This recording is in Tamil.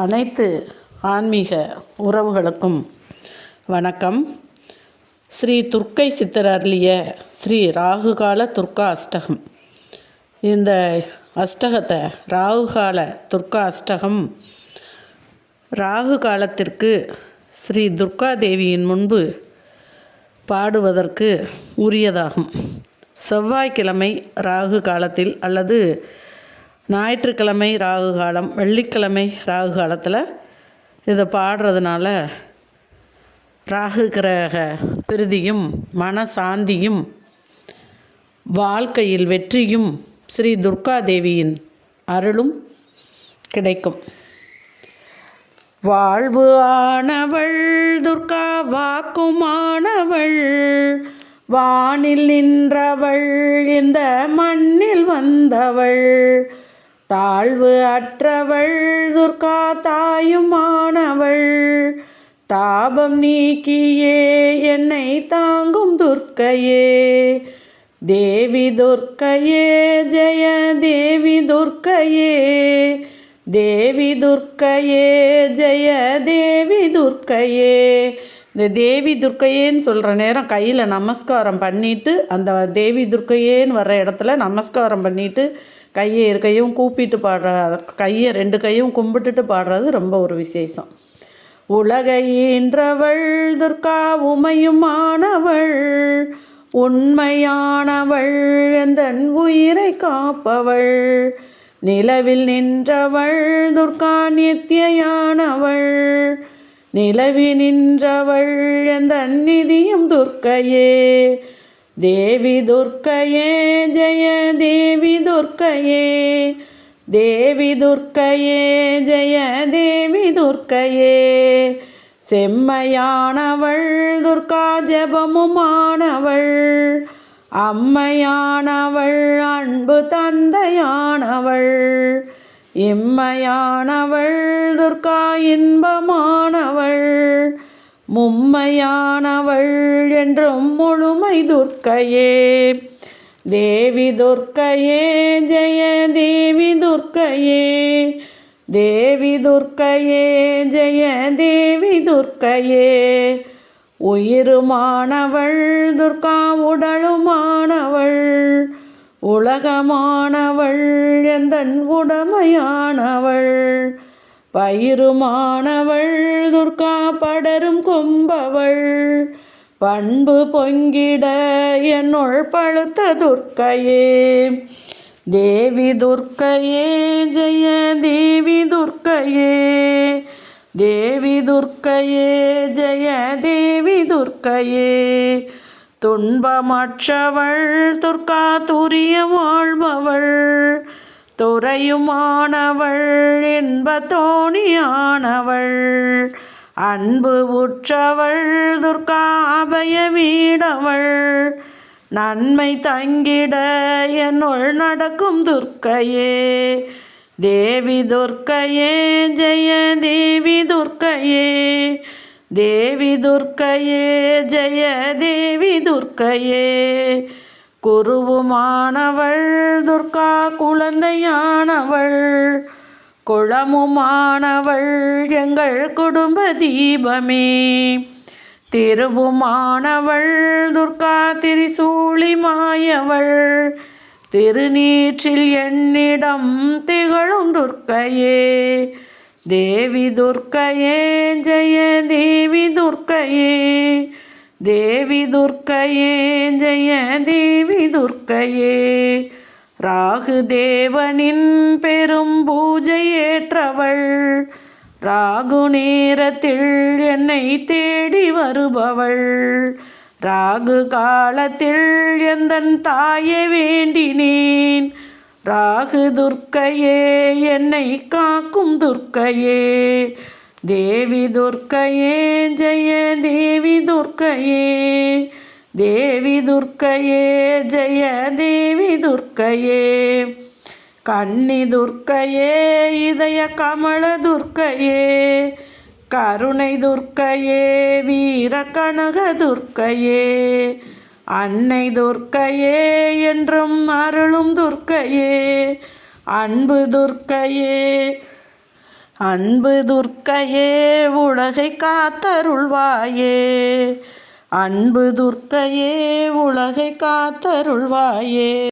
அனைத்து ஆன்மீக உறவுகளுக்கும் வணக்கம். ஸ்ரீ துர்க்கை சித்தர் அருளிய ஸ்ரீ ராகுகால துர்கா அஷ்டகம். இந்த அஷ்டகத்தை ராகுகால துர்கா அஷ்டகம் ராகு காலத்திற்கு ஸ்ரீ துர்கா தேவியின் முன்பு பாடுவதற்கு உரியதாகும். செவ்வாய்க்கிழமை ராகு காலத்தில் அல்லது ஞாயிற்றுக்கிழமை ராகு காலம் வெள்ளிக்கிழமை ராகு காலத்தில் இதை பாடுறதுனால ராகு கிரக பிரதியும் மன சாந்தியும் வாழ்க்கையில் வெற்றியும் ஸ்ரீ துர்கா தேவியின் அருளும் கிடைக்கும். வாழ்வு ஆனவள் துர்கா வாக்குமானவள் வானில் நின்றவள் இந்த மண்ணில் வந்தவள் தாழ்வு அற்றவள் துர்கா தாயுமானவள் தாபம் நீக்கியே என்னை தாங்கும் துர்க்கையே. தேவி துர்க்கையே ஜெய தேவி துர்க்கையே. தேவி துர்க்கையே ஜெய தேவி துர்க்கையே. இந்த தேவி துர்க்கையேன்னு சொல்கிற நேரம் கையில் நமஸ்காரம் பண்ணிவிட்டு அந்த தேவி துர்க்கையேன்னு வர்ற இடத்துல நமஸ்காரம் பண்ணிவிட்டு கையை இரு கையும் கூப்பிட்டு பாடுற கையை ரெண்டு கையும் கும்பிட்டுட்டு பாடுறது ரொம்ப ஒரு விசேஷம். உலகை ஈன்றவள் துர்கா உமையுமானவள் உண்மையானவள் எந்தன் உயிரை காப்பவள் நிலவில் நின்றவள் துர்கா நித்தியானவள் நிலவி நின்றவள் எந்த நிதியும் துர்க்கையே தேவி துர்க்கையே ஜெய தேவி துர்க்கையே. தேவி துர்க்கையே ஜெய தேவி துர்க்கையே. செம்மையானவள் துர்கா ஜபமுமானவள். அம்மையானவள் அன்பு தந்தையானவள். இம்மையானவள் துர்கா இன்பமானவள். மும்மையானவள் என்றும் முழுமை துர்க்கையே. தேவி துர்க்கையே ஜெய தேவி துர்க்கையே. தேவி துர்க்கையே ஜெய தேவி துர்க்கையே. உயிருமானவள் துர்கா உடலுமானவள். உலகமானவள் எந்தன் உடமையானவள். பயிருமானவள் துர்கா படரும் கொம்பவள். பண்பு பொங்கிட என்னுள் பழுத்த துர்க்கையே. தேவி துர்க்கையே ஜெய தேவி துர்க்கையே. தேவி துர்க்கையே ஜெய தேவி துர்க்கையே. துன்பமற்றவள் துர்கா துரிய வாழ்பவள் துறையுமானவள் என்ப தோணியானவள் அன்பு உற்றவள் துர்காபய வீடவள் நன்மை தங்கிட என்னுள் நடக்கும் துர்க்கையே தேவி துர்க்கையே ஜெய தேவி துர்க்கையே தேவி துர்க்கையே ஜெய தேவி துர்க்கையே. குருவுமானவள் துர்கா குழந்தையானவள் குளமுமானவள் எங்கள் குடும்ப தீபமே. திருவுமானவள் துர்கா திரிசூலி மாயவள். திருநீற்றில் என்னிடம் திகழும் துர்க்கையே. தேவி துர்க்கையே ஜெய தேவி துர்க்கையே. தேவி துர்க்கையே ஜெய தேவி துர்க்கையே. ராகு தேவனின் பெரும் பூஜை ஏற்றவள். ராகு நேரத்தில் என்னை தேடி வருபவள். ராகு காலத்தில் எந்தன் தாயை வேண்டினேன். ராகு துர்க்கையே என்னை காக்கும் துர்க்கையே. தேவி துர்க்கையே ஜெய தேவி துர்க்கையே. தேவி துர்க்கையே ஜெய தேவி துர்க்கையே கன்னி துர்க்கையே இதய கமல துர்க்கையே கருணை துர்க்கையே வீர கனக துர்க்கையே அன்னை துர்க்கையே என்றும் அருளும் துர்க்கையே அன்பு துர்க்கையே அன்பு துர்க்கையே உலகை காத்தருள்வாயே அன்பு துர்க்கையே உலகை காத்தருள்வாயே.